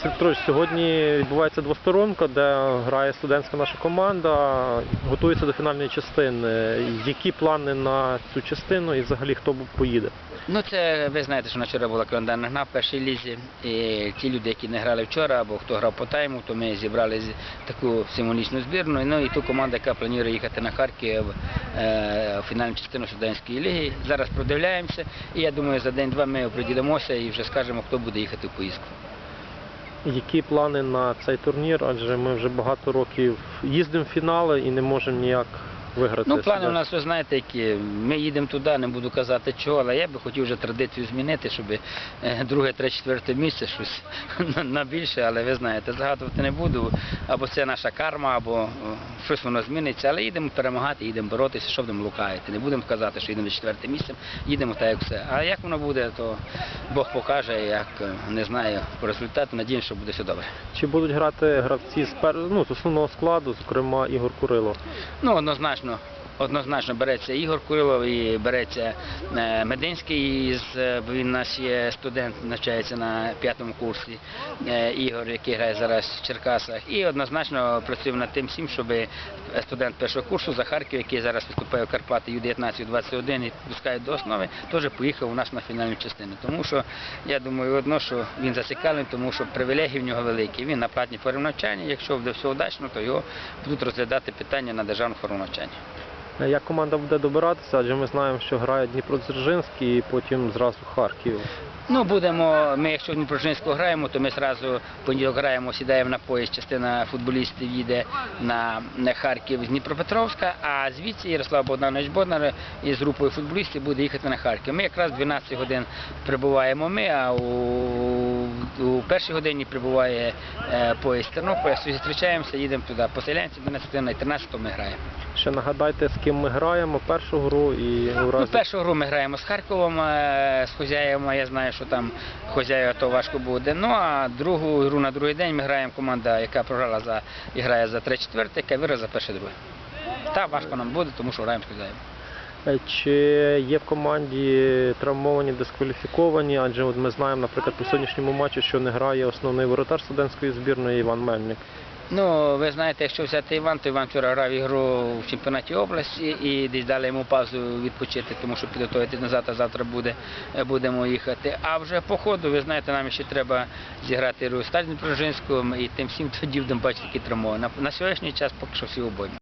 Петрович, сьогодні відбувається двосторонка, де грає студентська наша команда, готується до фінальної частини. Які плани на цю частину і взагалі хто поїде? Ну, це ви знаєте, що вчора була календарна гра в першій лізі. І ті люди, які не грали вчора, або хто грав по тайму, то ми зібрали таку символічну збірну. Ну і ту команду, яка планує їхати на Харків е, в фінальну частину студентської ліги. Зараз продивляємося. І я думаю, за день-два ми оприділимося і вже скажемо, хто буде їхати в поїздку. Які плани на цей турнір? Адже ми вже багато років їздимо в фінали і не можемо ніяк виграти. Ну, плани у нас, ви знаєте, які. Ми їдемо туди, не буду казати чого, але я би хотів вже традицію змінити, щоб е, друге, третє, четверте місце щось на- більше, але ви знаєте, загадувати не буду. Або це наша карма, або е, щось воно зміниться, але їдемо перемагати, їдемо боротися, що будемо лукаїти. Не будемо казати, що їдемо на четверте місце, їдемо так, як все. А як воно буде, то Бог покаже, як е, не знаю по результату. Надіюсь, що буде все добре. Чи будуть грати гравці з, пер... ну, з основного складу, зокрема Ігор Курило? Ну, однозначно можна Однозначно береться Ігор Курилов і береться е, Мединський, е, він у нас є студент, навчається на п'ятому курсі. е, Ігор, який грає зараз в Черкасах. І однозначно працюємо над тим всім, щоб студент першого курсу за Харків, який зараз виступає в Карпати Ю-19, Ю-21 і пускають до основи, теж поїхав у нас на фінальну частину. Тому що я думаю, одно, що він зацікавлений, тому що привілегії в нього великі. Він на платній формі навчання. Якщо буде все удачно, то його будуть розглядати питання на державну форму навчання. Е, Як команда буде добиратися? Адже ми знаємо, що грає Дніпродзержинський і потім зразу Харків. Ну, будемо, ми якщо в Дніпрожинську граємо, то ми зразу понеділок граємо, сідаємо на поїзд, частина футболістів їде на Харків з Дніпропетровська, а звідси Ярослав Богданович Боднар із групою футболістів буде їхати на Харків. Ми якраз 12 годин прибуваємо ми, а у, у першій годині прибуває е, поїзд Тернополя, зустрічаємося, їдемо туди. Поселянці 12 на 13 ми граємо. Ще нагадайте, з ким ми граємо першу гру і у Ну, першу гру ми граємо з Харковом, е, з Хозяєвом, я знаю, що там Хозяєва то важко буде. Ну а другу гру на другий день ми граємо команда, яка програла за і грає за 3-4, яка виграє за перше друге. Та важко нам буде, тому що граємо з Хозяєвом. Е, Чи є в команді травмовані, дискваліфіковані? Адже от ми знаємо, наприклад, по сьогоднішньому матчі, що не грає основний воротар студентської збірної Іван Мельник. Ну, ви знаєте, якщо взяти Іван, то Іван вчора грав ігру в чемпіонаті області і десь дали йому паузу відпочити, тому що підготуватись назад, а завтра буде, будемо їхати. А вже по ходу, ви знаєте, нам ще треба зіграти гру з Сталін і тим всім тоді будемо бачити, які травмовані. На, на сьогоднішній час поки що всі обойми.